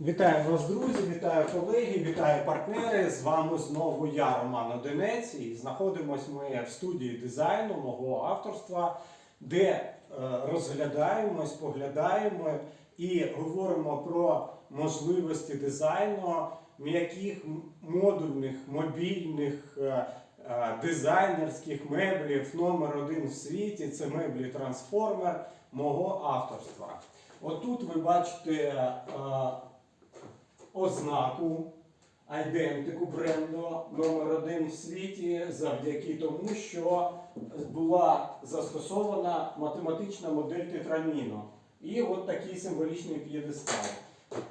Вітаю вас, друзі, вітаю колеги, вітаю партнери. З вами знову я, Роман Одинець, і знаходимося ми в студії дизайну мого авторства, де е, розглядаємо, споглядаємо і говоримо про можливості дизайну м'яких модульних мобільних е, е, дизайнерських меблів номер один в світі. Це меблі трансформер мого авторства. Отут ви бачите. Ознаку айдентику бренду номер один в світі завдяки тому, що була застосована математична модель тетраміну. І от такий символічний п'єдестал.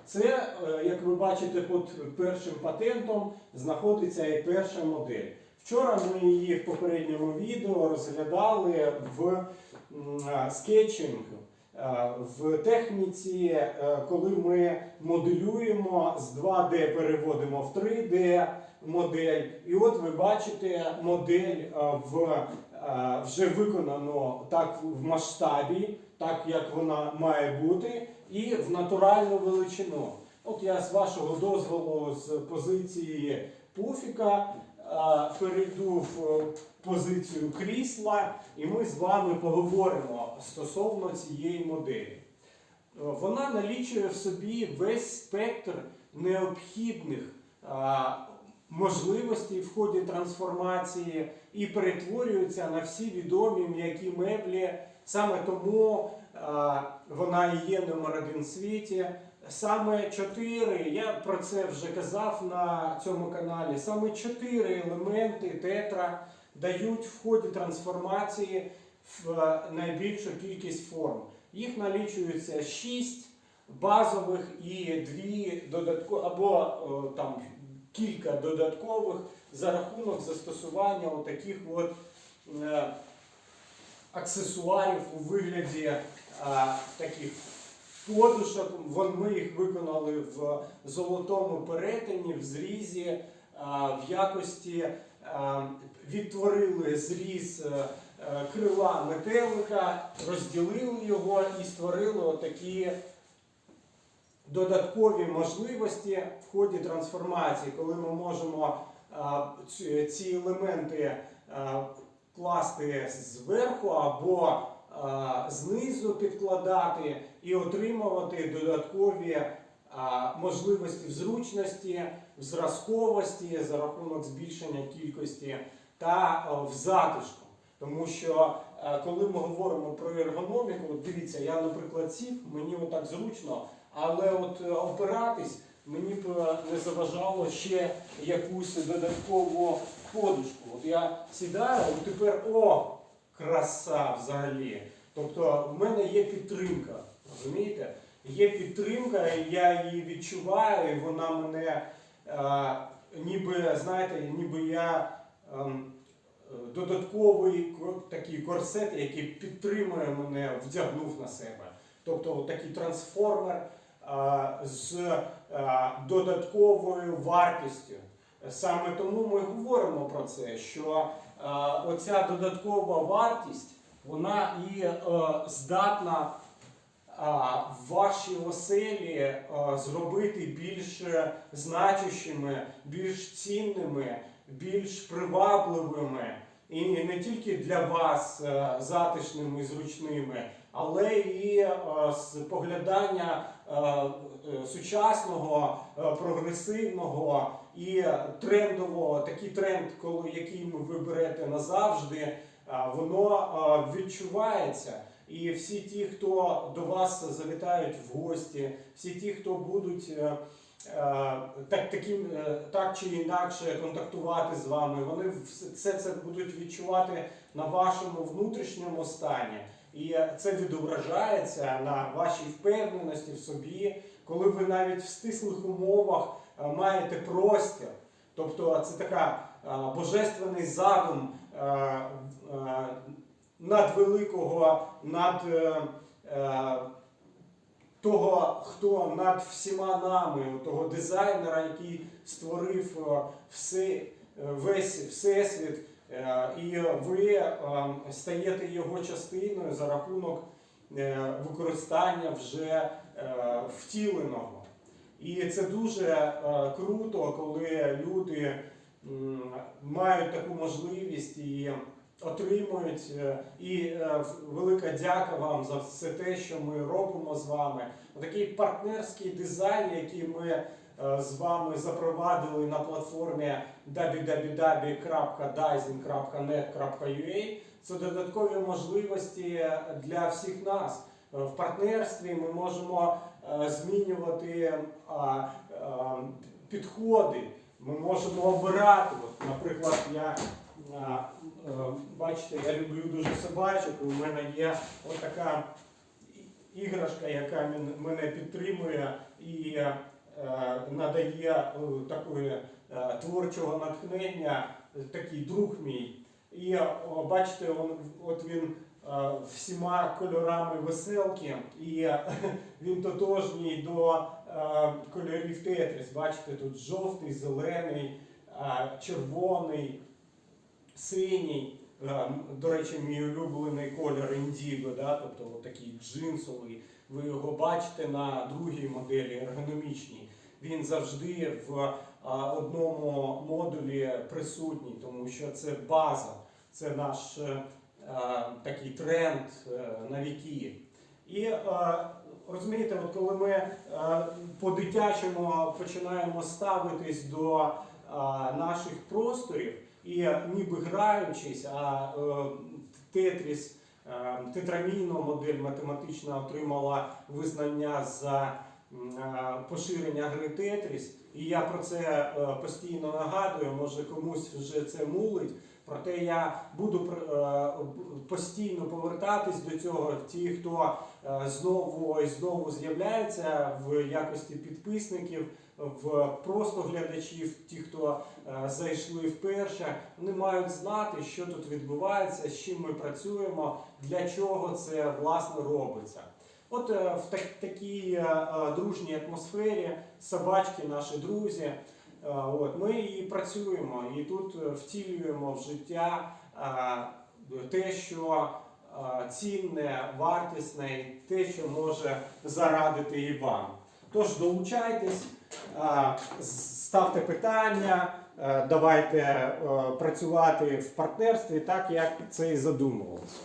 Це, е, як ви бачите, під першим патентом знаходиться і перша модель. Вчора ми її в попередньому відео розглядали в. Е, В техніці, е, коли ми моделюємо з 2D переводимо в 3D модель, і от ви бачите модель е, в е, вже виконано так в масштабі, так як вона має бути, і в натуральну величину. От я з вашого дозволу з позиції пуфіка е, перейду в е, позицію крісла, і ми з вами поговоримо стосовно цієї моделі. Е, Вона налічує в собі весь спектр необхідних можливостей в ході трансформації і перетворюється на всі відомі м'які меблі. Саме тому вона і є номер один в світі. Саме чотири, я про це вже казав на цьому каналі. Саме чотири елементи тетра дають в ході трансформації в е, найбільшу кількість форм. Їх налічується 6 базових і дві додаткові, або там кілька додаткових за рахунок застосування таких от е, аксесуарів у вигляді е, таких подушок. Ми їх виконали в золотому перетині, в зрізі, е, в якості е, відтворили зріз е, крила метелика, розділили його і створили отакі додаткові можливості в ході трансформації, коли ми можемо ці- елементи класти зверху або знизу підкладати і отримувати додаткові можливості в зручності, в зразковості за рахунок збільшення кількості та в затишку. Тому що коли ми говоримо про ергономіку, от дивіться, я, наприклад, сів, мені отак зручно, але от опиратись мені б не заважало ще якусь додаткову подушку. От я сідаю, от тепер о, краса взагалі. Тобто в мене є підтримка, розумієте? Є підтримка, і я її відчуваю, і вона мене е, ніби, знаєте, ніби я. е, Додатковий такий корсет, який підтримує мене, вдягнув на себе. Тобто такий трансформер а, з а, додатковою вартістю. Саме тому ми говоримо про це, що а, оця додаткова вартість, вона і е, здатна в вашій оселі зробити більш значущими, більш цінними, більш привабливими. І не тільки для вас е, затишними і зручними, але і е, з поглядання е, сучасного, прогресивного і трендового, такий тренд, коли який ви берете назавжди, воно відчувається. І всі ті, хто до вас завітають в гості, всі ті, хто будуть так, таким, е, так чи інакше контактувати з вами, вони все це будуть відчувати на вашому внутрішньому стані. І е, це відображається на вашій впевненості в собі, коли ви навіть в стислих умовах е, маєте простір. Тобто це така е, божественний задум е, е, надвеликого, над е, е, того, хто над всіма нами, того дизайнера, який створив е, все, весь всесвіт, е, і ви е, стаєте його частиною за рахунок використання вже втіленого. І це дуже круто, коли люди мають таку можливість і отримують. е, І е, велика дяка вам за все те, що ми робимо з вами. Такий партнерський дизайн, який ми е, з вами запровадили на платформі www.dizing.net.ua. Це додаткові можливості для всіх нас. В партнерстві ми можемо змінювати підходи. Ми можемо обирати. От, наприклад, я бачите, я люблю дуже собачок. У мене є отака іграшка, яка мене підтримує і е, надає е, такої е, творчого натхнення, е, такий друг мій. І бачите, он, от він е, всіма кольорами веселки, і е, він тотожній до е, кольорів Тетріс. Бачите, тут жовтий, зелений, е, червоний, синій. Е, До речі, мій улюблений колір індіго, да? тобто такий джинсовий. Ви його бачите на другій моделі ергономічній. Він завжди в одному модулі присутній, тому що це база, це наш е, такий тренд е, на віки. І е, розумієте, от коли ми е, по-дитячому починаємо ставитись до е, наших просторів і ніби граючись, а е, Тетріс, е, тетрамійна модель математична отримала визнання за е, поширення гри Тетріс. І я про це постійно нагадую, може комусь вже це мулить. Проте я буду постійно повертатись до цього. Ті, хто знову і знову з'являється в якості підписників, в просто глядачів, ті, хто е, зайшли вперше, вони мають знати, що тут відбувається, з чим ми працюємо, для чого це власне робиться. От е, в так- такій е, дружній атмосфері собачки, наші друзі. От, ми і працюємо, і тут втілюємо в життя те, що цінне, вартісне, те, що може зарадити і вам. Тож долучайтесь, ставте питання, давайте е, працювати в партнерстві так, як це і задумувалося.